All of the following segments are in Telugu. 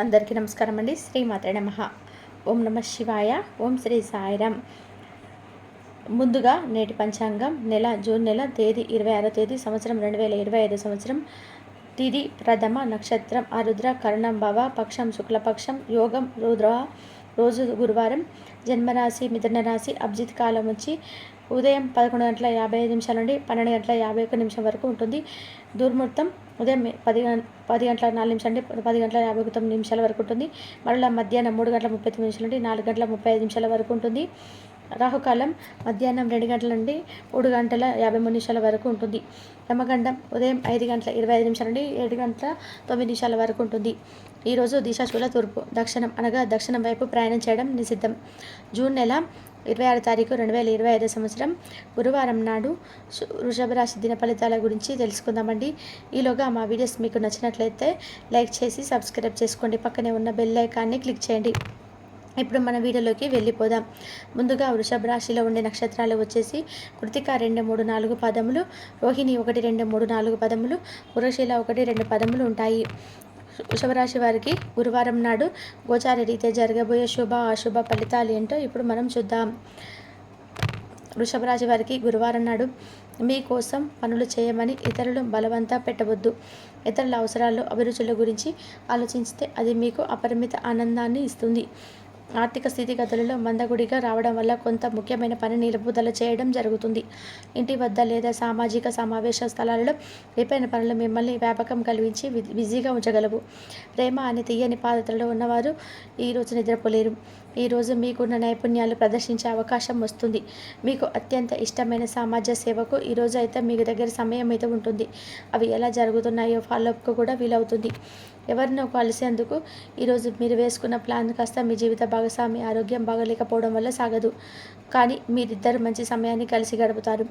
అందరికీ నమస్కారం అండి. శ్రీమాత నమ. ఓం నమ శివాయ. ఓం శ్రీ సాయిరామ్ ముందుగా నేటి పంచాంగం నెల జూన్ నెల తేదీ ఇరవై ఆరో తేదీ సంవత్సరం రెండు వేల ఇరవై ఐదు సంవత్సరం. తిది ప్రథమ నక్షత్రం ఆరుద్ర కరుణం భవ పక్షం శుక్లపక్షం యోగం రుద్ర రోజు గురువారం జన్మరాశి మిథున రాశి అభిజిత్ కాలం వచ్చి ఉదయం పదకొండు గంటల యాభై ఐదు నిమిషాల నుండి పన్నెండు గంటల యాభై ఒక్క నిమిషం వరకు ఉంటుంది. దుర్ముహూర్తం ఉదయం పది పది గంటల నాలుగు నిమిషాల నుండి పది గంటల యాభై ఒక తొమ్మిది నిమిషాల వరకు ఉంటుంది. మరలా మధ్యాహ్నం మూడు గంటల ముప్పై తొమ్మిది నిమిషాల నుండి నాలుగు గంటల ముప్పై ఐదు నిమిషాల వరకు ఉంటుంది. రాహుకాలం మధ్యాహ్నం రెండు గంటల నుండి మూడు గంటల యాభై మూడు నిమిషాల వరకు ఉంటుంది. యమగండం ఉదయం ఐదు గంటల ఇరవై ఐదు నిమిషాల నుండి ఏడు గంటల తొమ్మిది నిమిషాల వరకు ఉంటుంది. ఈరోజు దిశాశూల తూర్పు దక్షిణం అనగా దక్షిణం వైపు ప్రయాణం చేయడం నిషిద్ధం. జూన్ నెల ఇరవై ఆరు తారీఖు రెండు వేల ఇరవై ఐదు సంవత్సరం గురువారం నాడు వృషభ రాశి దిన ఫలితాల గురించి తెలుసుకుందామండి. ఈలోగా మా వీడియోస్ మీకు నచ్చినట్లయితే లైక్ చేసి సబ్స్క్రైబ్ చేసుకోండి. పక్కనే ఉన్న బెల్ ఐకాన్ని క్లిక్ చేయండి. ఇప్పుడు మన వీడియోలోకి వెళ్ళిపోదాం. ముందుగా వృషభ రాశిలో ఉండే నక్షత్రాలు వచ్చేసి కృతిక రెండు మూడు నాలుగు పదములు రోహిణి ఒకటి రెండు మూడు నాలుగు పదములు పురశీల ఒకటి రెండు పదములు ఉంటాయి. వృషభ రాశి వారికి గురువారం నాడు గోచార రీత్యా జరగబోయే శుభ అశుభ ఫలితాలు ఏంటో ఇప్పుడు మనం చూద్దాం. వృషభ రాశి వారికి గురువారం నాడు మీకోసం పనులు చేయమని ఇతరులు బలవంతా పెట్టవద్దు. ఇతరుల అవసరాలు అభిరుచుల గురించి ఆలోచిస్తే అది మీకు అపరిమిత ఆనందాన్ని ఇస్తుంది. ఆర్థిక స్థితిగతులలో మందగుడిగా రావడం వల్ల కొంత ముఖ్యమైన పని నిలుపుదల చేయడం జరుగుతుంది. ఇంటి వద్ద లేదా సామాజిక సమావేశ స్థలాలలో రేపైన పనులు మిమ్మల్ని వ్యాపకం కలిగించి బిజీగా ఉంచగలవు. ప్రేమ అనే తీయని పాత్రలో ఉన్నవారు ఈరోజు నిద్రపోలేరు. ఈరోజు మీకున్న నైపుణ్యాలు ప్రదర్శించే అవకాశం వస్తుంది. మీకు అత్యంత ఇష్టమైన సమాజ సేవకు ఈరోజు అయితే మీ దగ్గర సమయం అయితే ఉంటుంది. అవి ఎలా జరుగుతున్నాయో ఫాలోఅప్కు కూడా వీలవుతుంది. ఎవరినో కలిసేందుకు ఈరోజు మీరు వేసుకున్న ప్లాన్ కాస్త మీ జీవిత భాగస్వామి ఆరోగ్యం బాగలేకపోవడం వల్ల సాగదు. కానీ మీరిద్దరు మంచి సమయాన్ని కలిసి గడుపుతారు.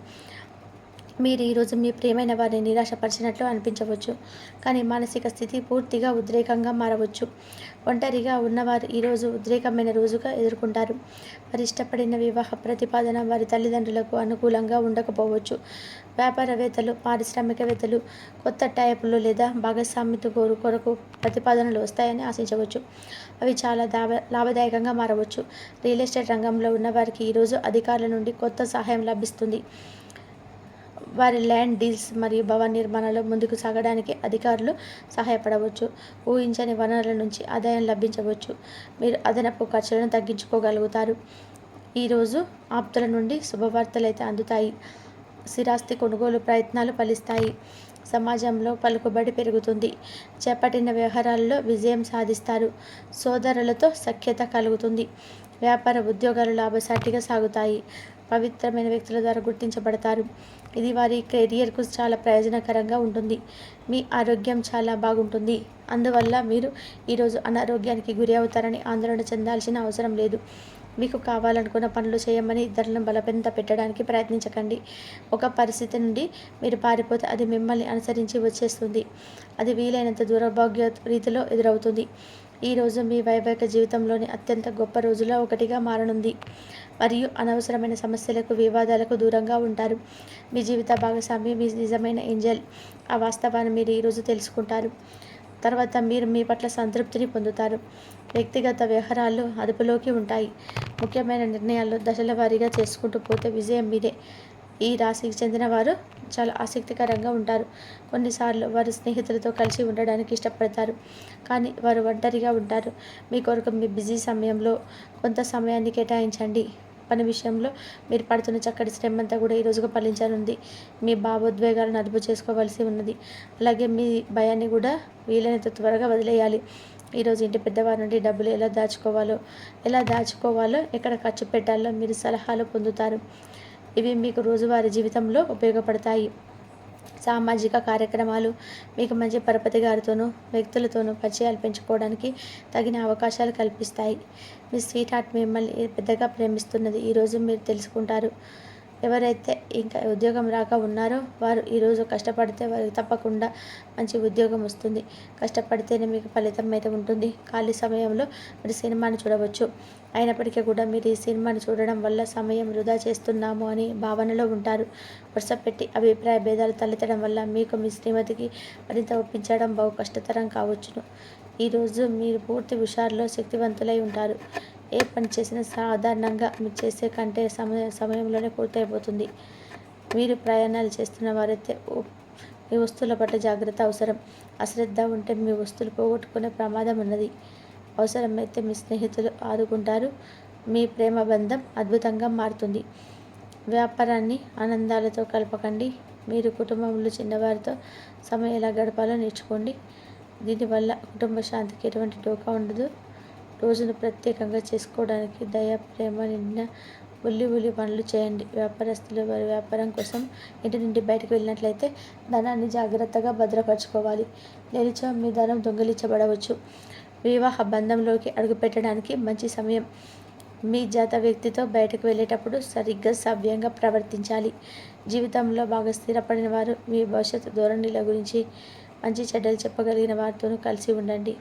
మీరు ఈరోజు మీ ప్రేమైన వారిని నిరాశపరిచినట్లు అనిపించవచ్చు కానీ మానసిక స్థితి పూర్తిగా ఉద్రేకంగా మారవచ్చు. ఒంటరిగా ఉన్నవారు ఈరోజు ఉద్రేకమైన రోజుగా ఎదుర్కొంటారు. వారి ఇష్టపడిన వివాహ ప్రతిపాదన వారి తల్లిదండ్రులకు అనుకూలంగా ఉండకపోవచ్చు. వ్యాపారవేత్తలు పారిశ్రామికవేత్తలు కొత్త టైపులు లేదా భాగస్వామ్యత కోరు కొరకు ప్రతిపాదనలు వస్తాయని ఆశించవచ్చు. అవి చాలా దావ లాభదాయకంగా మారవచ్చు. రియల్ ఎస్టేట్ రంగంలో ఉన్నవారికి ఈరోజు అధికారుల నుండి కొత్త సహాయం లభిస్తుంది. వారి ల్యాండ్ డీల్స్ మరియు భవన నిర్మాణాలు ముందుకు సాగడానికి అధికారులు సహాయపడవచ్చు. ఊహించని వనరుల నుంచి ఆదాయం లభించవచ్చు. మీరు అదనపు ఖర్చులను తగ్గించుకోగలుగుతారు. ఈరోజు ఆప్తుల నుండి శుభవార్తలు అయితే అందుతాయి. స్థిరాస్తి కొనుగోలు ప్రయత్నాలు ఫలిస్తాయి. సమాజంలో పలుకుబడి పెరుగుతుంది. చేపట్టిన వ్యవహారాల్లో విజయం సాధిస్తారు. సోదరులతో సఖ్యత కలుగుతుంది. వ్యాపార ఉద్యోగాలు లాభసాటిగా సాగుతాయి. పవిత్రమైన వ్యక్తుల ద్వారా గుర్తించబడతారు. ఇది వారి కెరియర్కు చాలా ప్రయోజనకరంగా ఉంటుంది. మీ ఆరోగ్యం చాలా బాగుంటుంది. అందువల్ల మీరు ఈరోజు అనారోగ్యానికి గురి అవుతారని ఆందోళన చెందాల్సిన అవసరం లేదు. మీకు కావాలనుకున్న పనులు చేయమని ఇతరులను బలపెంత పెట్టడానికి ప్రయత్నించకండి. ఒక పరిస్థితి నుండి మీరు పారిపోతే అది మిమ్మల్ని అనుసరించి వచ్చేస్తుంది. అది వీలైనంత దూరభాగ్య రీతిలో ఎదురవుతుంది. ఈరోజు మీ వైవాహిక జీవితంలోని అత్యంత గొప్ప రోజుల్లో ఒకటిగా మారనుంది. మరియు అనవసరమైన సమస్యలకు వివాదాలకు దూరంగా ఉంటారు. మీ జీవిత భాగస్వామి మీ నిజమైన ఏంజల్. ఆ వాస్తవాన్ని మీరు ఈరోజు తెలుసుకుంటారు. తర్వాత మీరు మీ పట్ల సంతృప్తిని పొందుతారు. వ్యక్తిగత వ్యవహారాలు అదుపులోకి ఉంటాయి. ముఖ్యమైన నిర్ణయాలు దశల వారీగా చేసుకుంటూ పోతే విజయం మీదే. ఈ రాశికి చెందిన వారు చాలా ఆసక్తికరంగా ఉంటారు. కొన్నిసార్లు వారు స్నేహితులతో కలిసి ఉండడానికి ఇష్టపడతారు. కానీ వారు ఒంటరిగా ఉంటారు. మీ కొరకు మీ బిజీ సమయంలో కొంత సమయాన్ని కేటాయించండి. పని విషయంలో మీరు పడుతున్న చక్కటి శ్రమంతా కూడా ఈ రోజుగా ఉంది మీ భావోద్వేగాలను అదుపు చేసుకోవాల్సి ఉన్నది. అలాగే మీ భయాన్ని కూడా వీలైనంత త్వరగా వదిలేయాలి. ఈరోజు ఇంటి పెద్దవారి నుండి డబ్బులు ఎలా దాచుకోవాలో ఎలా దాచుకోవాలో ఎక్కడ ఖర్చు పెట్టాలో మీరు సలహాలు పొందుతారు. ఇవి మీకు రోజువారీ జీవితంలో ఉపయోగపడతాయి. సామాజిక కార్యక్రమాలు మీకు మంచి పరపతి గారితోనూ వ్యక్తులతోనూ పరిచయాలు పెంచుకోవడానికి తగిన అవకాశాలు కల్పిస్తాయి. మీ స్వీట్ హార్ట్ మిమ్మల్ని పెద్దగా ప్రేమిస్తున్నది. ఈరోజు మీరు తెలుసుకుంటారు. ఎవరైతే ఇంకా ఉద్యోగం రాక ఉన్నారో వారు ఈరోజు కష్టపడితే వారికి తప్పకుండా మంచి ఉద్యోగం వస్తుంది. కష్టపడితేనే మీకు ఫలితం అయితే ఉంటుంది. ఖాళీ సమయంలో మీరు సినిమాని చూడవచ్చు. అయినప్పటికీ కూడా మీరు ఈ సినిమాని చూడడం వల్ల సమయం వృధా చేస్తున్నాము అని భావనలో ఉంటారు. వరుస పెట్టి అభిప్రాయ భేదాలు తలెత్తడం వల్ల మీకు మీ శ్రీమతికి మరింత ఒప్పించడం బహు కష్టతరం కావచ్చును. ఈరోజు మీరు పూర్తి హుషారులో శక్తివంతులై ఉంటారు. ఏ పని చేసినా సాధారణంగా మీరు చేసే కంటే సమయ సమయంలోనే పూర్తయిపోతుంది. మీరు ప్రయాణాలు చేస్తున్న వారైతే మీ వస్తువుల పట్ల జాగ్రత్త అవసరం. అశ్రద్ధ ఉంటే మీ వస్తువులు పోగొట్టుకునే ప్రమాదం ఉన్నది. అవసరమైతే మీ స్నేహితులు ఆదుకుంటారు. మీ ప్రేమ బంధం అద్భుతంగా మారుతుంది. వ్యాపారాన్ని ఆనందాలతో కలపకండి. మీరు కుటుంబంలో చిన్నవారితో సమయం ఎలా గడపాలో నేర్చుకోండి. దీనివల్ల కుటుంబ శాంతికి ఎటువంటి డోకా ఉండదు. రోజును ప్రత్యేకంగా చేసుకోవడానికి దయ ప్రేమ నిండిన ఉల్లి ఉల్లి పనులు చేయండి. వ్యాపారస్తులు వారి వ్యాపారం కోసం ఇంటి నుండి బయటకు వెళ్ళినట్లయితే ధనాన్ని జాగ్రత్తగా భద్రపరచుకోవాలి. నిలిచో మీ ధనం దొంగిలించబడవచ్చు. వివాహ బంధంలోకి అడుగుపెట్టడానికి మంచి సమయం. మీ జాత వ్యక్తితో బయటకు వెళ్ళేటప్పుడు సరిగ్గా సవ్యంగా ప్రవర్తించాలి. జీవితంలో బాగా స్థిరపడిన వారు మీ భవిష్యత్తు ధోరణిల గురించి మంచి చెడ్డలు చెప్పగలిగిన వారితోనూ కలిసి ఉండండి.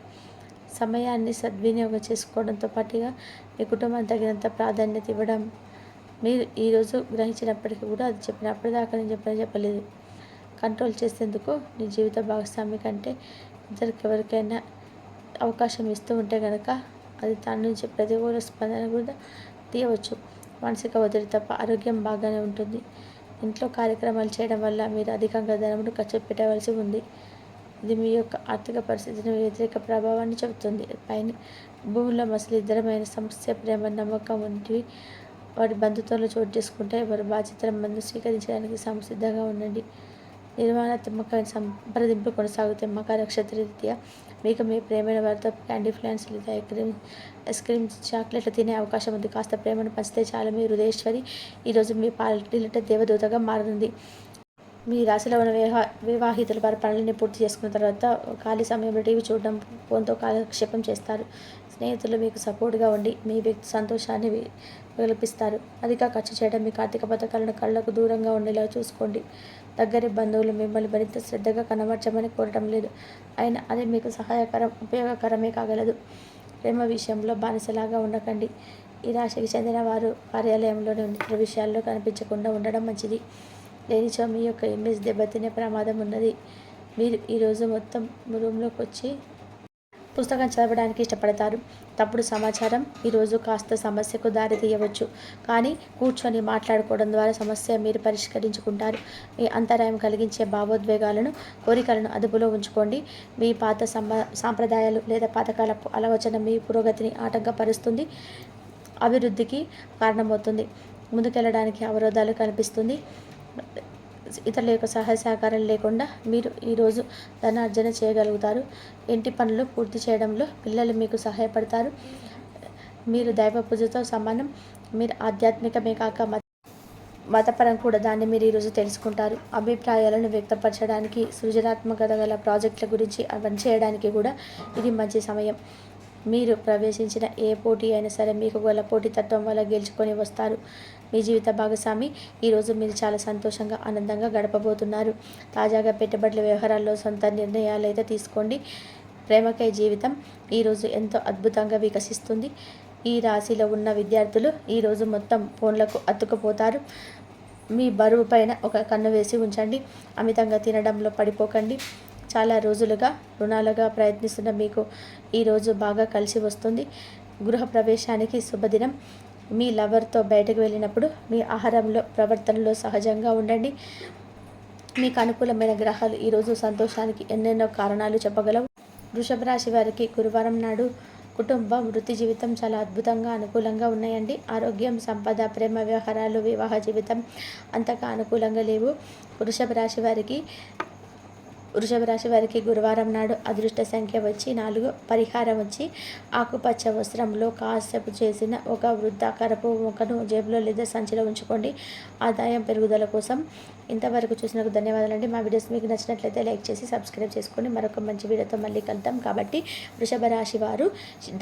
సమయాన్ని సద్వినియోగం చేసుకోవడంతో పాటుగా మీ కుటుంబం తగినంత ప్రాధాన్యత ఇవ్వడం. మీరు ఈరోజు గ్రహించినప్పటికీ కూడా అది చెప్పినప్పటిదాకా నేను చెప్పిన చెప్పలేదు. కంట్రోల్ చేసేందుకు నీ జీవిత భాగస్వామి కంటే ఇద్దరికి ఎవరికైనా అవకాశం ఇస్తూ ఉంటే కనుక అది తన నుంచి ప్రతికూల స్పందన కూడా తీయవచ్చు. మానసిక ఒత్తిడి తప్ప ఆరోగ్యం బాగానే ఉంటుంది. ఇంట్లో కార్యక్రమాలు చేయడం వల్ల మీరు అధికంగా ధనమును ఖర్చు పెట్టవలసి ఉంది. ఇది మీ యొక్క ఆర్థిక పరిస్థితిని వ్యతిరేక ప్రభావాన్ని చెబుతుంది. పైన భూమిలో మసలు ఇద్దరమైన సమస్య ప్రేమ నమ్మకం వంటివి వారి బంధుత్వంలో చోటు చేసుకుంటే వారి బాధ్యతల మందు స్వీకరించడానికి సంసిద్ధంగా ఉండండి. నిర్మాణాత్మకమైన సంప్రదింపులు కొనసాగుతే మకర నక్షత్ర రీత్యా మీకు మీ ప్రేమైన వారితో క్యాండీ ఫ్లాన్స్ లేదా ఐస్ క్రీమ్ ఐస్ క్రీమ్ చాక్లెట్లు తినే అవకాశం ఉంది. కాస్త ప్రేమను పంచితే చాలు. మీ హృదయేశ్వరి ఈరోజు మీ పాలిట దేవదూతగా మారుతుంది మీ రాశిలో ఉన్న వివాహ వివాహితులు వారి పనులని పూర్తి చేసుకున్న తర్వాత ఖాళీ సమయంలో టీవీ చూడడం ఫోన్తో కాలక్షేపం చేస్తారు. స్నేహితులు మీకు సపోర్ట్గా ఉండి మీ వ్యక్తి సంతోషాన్ని వి- వెలిపిస్తారు. అధిక ఖర్చు చేయడం మీకు ఆర్థిక పథకాలను కళ్ళకు దూరంగా ఉండేలా చూసుకోండి. దగ్గరి బంధువులు మిమ్మల్ని మరింత శ్రద్ధగా కనబరచమని కోరటం లేదు. అయినా అది మీకు సహాయకరం ఉపయోగకరమే కాగలదు. ప్రేమ విషయంలో బానిసలాగా ఉండకండి. ఈ రాశికి చెందిన వారు కార్యాలయంలోని ఇతర విషయాల్లో కనిపించకుండా ఉండడం మంచిది. లేనిచో మీ యొక్క ఇమేజ్ దెబ్బతినే ప్రమాదం ఉన్నది. మీరు ఈరోజు మొత్తం రూమ్లోకి వచ్చి పుస్తకం చదవడానికి ఇష్టపడతారు. తప్పుడు సమాచారం ఈరోజు కాస్త సమస్యకు దారి తీయవచ్చు. కానీ కూర్చొని మాట్లాడుకోవడం ద్వారా సమస్య మీరు పరిష్కరించుకుంటారు. మీ అంతరాయం కలిగించే భావోద్వేగాలను కోరికలను అదుపులో ఉంచుకోండి. మీ పాత సమ సాంప్రదాయాలు లేదా పాతకాలపు ఆలోచన మీ పురోగతిని ఆటంకపరుస్తుంది అభివృద్ధికి కారణమవుతుంది. ముందుకెళ్ళడానికి అవరోధాలు కనిపిస్తుంది. ఇతరుల యొక్క సహాయ సహకారం లేకుండా మీరు ఈరోజు ధనార్జన చేయగలుగుతారు. ఇంటి పనులు పూర్తి చేయడంలో పిల్లలు మీకు సహాయపడతారు. మీరు దైవ పూజతో సమానం. మీరు ఆధ్యాత్మికమే కాక మత మతపరం కూడా దాన్ని మీరు ఈరోజు తెలుసుకుంటారు. అభిప్రాయాలను వ్యక్తపరచడానికి సృజనాత్మకత గల ప్రాజెక్టుల గురించి అవన్నీ చేయడానికి కూడా ఇది మంచి సమయం. మీరు ప్రవేశించిన ఏ పోటీ అయినా సరే మీకు గల పోటీతత్వం వల్ల గెలుచుకొని వస్తారు. మీ జీవిత భాగస్వామి ఈరోజు మీరు చాలా సంతోషంగా ఆనందంగా గడపబోతున్నారు. తాజాగా పెట్టుబడుల వ్యవహారాల్లో సొంత నిర్ణయాలు అయితే తీసుకోండి. ప్రేమకై జీవితం ఈరోజు ఎంతో అద్భుతంగా వికసిస్తుంది. ఈ రాశిలో ఉన్న విద్యార్థులు ఈరోజు మొత్తం ఫోన్లకు అతుక్కుపోతారు. మీ బరువు పైన ఒక కన్ను వేసి ఉంచండి. అమితంగా తినడంలో పడిపోకండి. చాలా రోజులుగా రుణాలుగా ప్రయత్నిస్తున్న మీకు ఈరోజు బాగా కలిసి వస్తుంది. గృహ ప్రవేశానికి శుభదినం. మీ లవర్తో బయటకు వెళ్ళినప్పుడు మీ ఆహారంలో ప్రవర్తనలో సహజంగా ఉండండి. మీకు అనుకూలమైన గ్రహాలు ఈరోజు సంతోషానికి ఎన్నెన్నో కారణాలు చెప్పగలవు. వృషభ రాశి వారికి గురువారం నాడు కుటుంబం వృత్తి జీవితం చాలా అద్భుతంగా అనుకూలంగా ఉన్నాయండి. ఆరోగ్యం సంపద ప్రేమ వ్యవహారాలు వివాహ జీవితం అంతగా అనుకూలంగా లేవు. వృషభ రాశి వారికి వృషభ రాశి వారికి గురువారం నాడు అదృష్ట సంఖ్య వచ్చి నాలుగు పరిహారం వచ్చి ఆకుపచ్చ వస్త్రంలో కాసేపు చేసిన ఒక వృద్ధాకారపు మొక్కను జేబులో లేదా సంచిలో ఉంచుకోండి. ఆదాయం పెరుగుదల కోసం ఇంతవరకు చూసినందుకు ధన్యవాదాలండి. మా వీడియోస్ మీకు నచ్చినట్లయితే లైక్ చేసి సబ్స్క్రైబ్ చేసుకోండి. మరొక మంచి వీడియోతో మళ్ళీ కలుద్దాం. కాబట్టి వృషభ రాశి వారు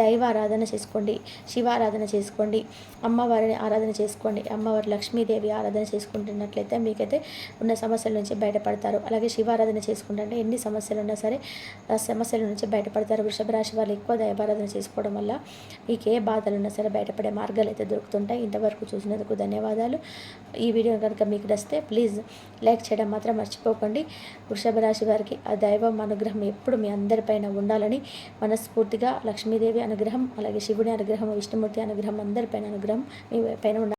దైవ ఆరాధన చేసుకోండి. శివారాధన చేసుకోండి. అమ్మవారిని ఆరాధన చేసుకోండి. అమ్మవారి లక్ష్మీదేవి ఆరాధన చేసుకుంటున్నట్లయితే మీకైతే ఉన్న సమస్యల నుంచి బయటపడతారు. అలాగే శివారాధన చేసుకుంటే ఎన్ని సమస్యలు ఉన్నా సరే ఆ సమస్యల నుంచి బయటపడతారు. వృషభ రాశి వాళ్ళు ఎక్కువ దైవారాధన చేసుకోవడం వల్ల మీకు ఏ బాధలు ఉన్నా సరే బయటపడే మార్గాలు అయితే దొరుకుతుంటాయి. ఇంతవరకు చూసినందుకు ధన్యవాదాలు. ఈ వీడియో కనుక మీకు నచ్చితే ప్లీజ్ లైక్ చేయడం మాత్రం మర్చిపోకండి. వృషభ రాశి వారికి ఆ దైవం అనుగ్రహం ఎప్పుడు మీ అందరిపైన ఉండాలని మనస్ఫూర్తిగా లక్ష్మీదేవి అనుగ్రహం అలాగే శివుని అనుగ్రహం విష్ణుమూర్తి అనుగ్రహం అందరిపైన అనుగ్రహం మీ పైన ఉండాలి.